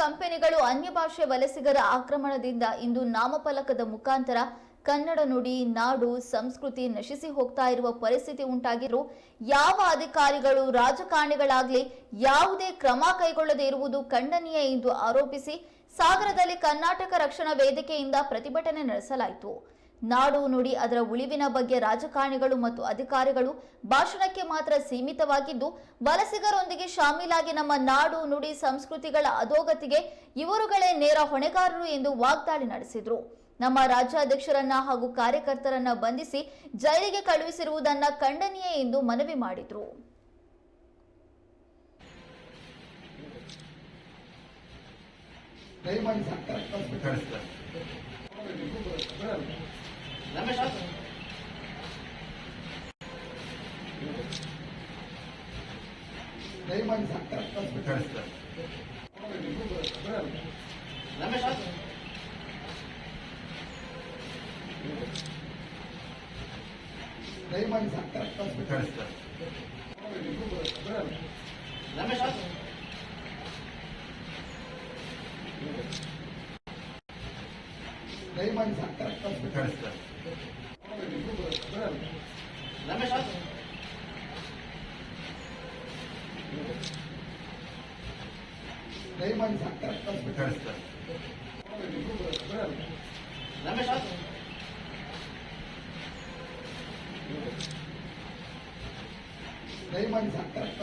ಕಂಪನಿಗಳು ಅನ್ಯ ಭಾಷೆ ವಲಸಿಗರ ಆಕ್ರಮಣದಿಂದ ಇಂದು ನಾಮಫಲಕದ ಮುಖಾಂತರ ಕನ್ನಡ ನುಡಿ, ನಾಡು, ಸಂಸ್ಕೃತಿ ನಶಿಸಿ ಹೋಗ್ತಾ ಇರುವ ಪರಿಸ್ಥಿತಿ ಉಂಟಾಗಿದ್ರು ಯಾವ ಅಧಿಕಾರಿಗಳು ರಾಜಕಾರಣಿಗಳಾಗ್ಲಿ ಯಾವುದೇ ಕ್ರಮ ಕೈಗೊಳ್ಳದೇ ಇರುವುದು ಖಂಡನೀಯ ಎಂದು ಆರೋಪಿಸಿ ಸಾಗರದಲ್ಲಿ ಕರ್ನಾಟಕ ರಕ್ಷಣಾ ವೇದಿಕೆಯಿಂದ ಪ್ರತಿಭಟನೆ ನಡೆಸಲಾಯಿತು. ನಾಡು ನುಡಿ ಅದರ ಉಳಿವಿನ ಬಗ್ಗೆ ರಾಜಕಾರಣಿಗಳು ಮತ್ತು ಅಧಿಕಾರಿಗಳು ಭಾಷಣಕ್ಕೆ ಮಾತ್ರ ಸೀಮಿತವಾಗಿದ್ದು, ವಲಸಿಗರೊಂದಿಗೆ ಶಾಮೀಲಾಗಿ ನಮ್ಮ ನಾಡು ನುಡಿ ಸಂಸ್ಕೃತಿಗಳ ಅಧೋಗತಿಗೆ ಇವರುಗಳೇ ನೇರ ಹೊಣೆಗಾರರು ಎಂದು ವಾಗ್ದಾಳಿ ನಡೆಸಿದರು. ನಮ್ಮ ರಾಜ್ಯಾಧ್ಯಕ್ಷರನ್ನ ಹಾಗೂ ಕಾರ್ಯಕರ್ತರನ್ನ ಬಂಧಿಸಿ ಜೈಲಿಗೆ ಕಳುಹಿಸಿರುವುದನ್ನ ಖಂಡನೀಯ ಎಂದು ಮನವಿ ಮಾಡಿದ್ರು. ದಯಮಾಡಿ ಸರ್ ಕರೆಕ್ಟ್ ಕಳಿಸ್ಬೇಕು ಕಳಿಸ್ತಾರೆ ರಮೇಶ್ ದಯಮಾಡಿ ದಯಮಾಡಿ ದಯಮಾಡಿ ಕರೆಕ್ಟ್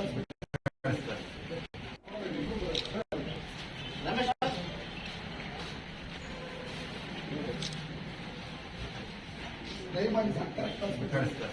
ಕಳಿಸ್ಬೇಕು ದಯಮಾಡಿ ಸರ್ ಕರೆಕ್ಟ್